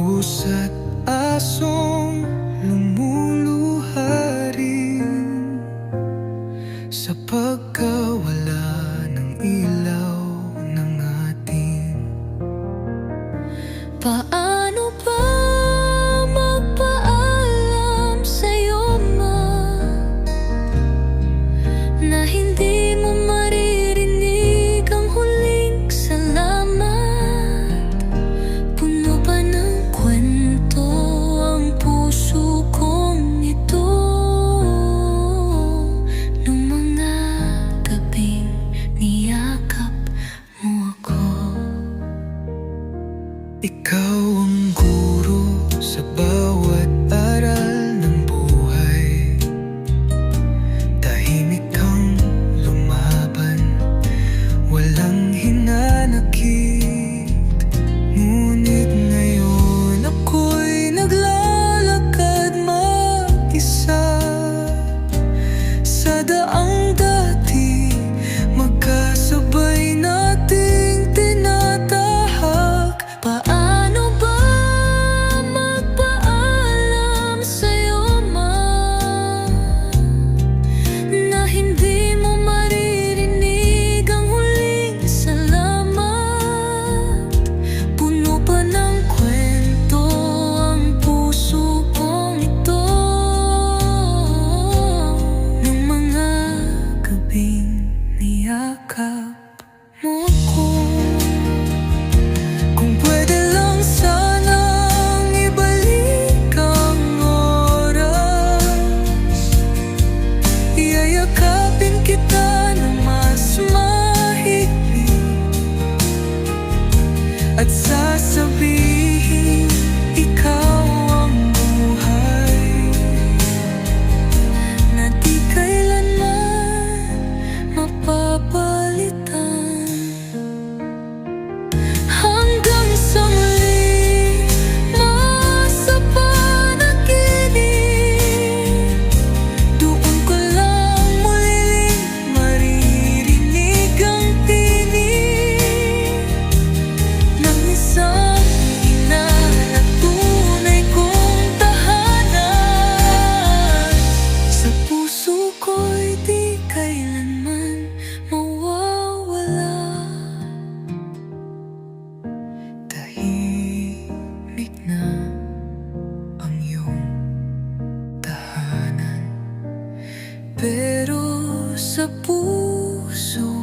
Pusa't asong lumuluha rin Sa pagkawala ng ilaw ng ating Paano ba magpaalam sa'yo ma Na hindi Ikaw ang guro sa bawat your cup Pero sa puso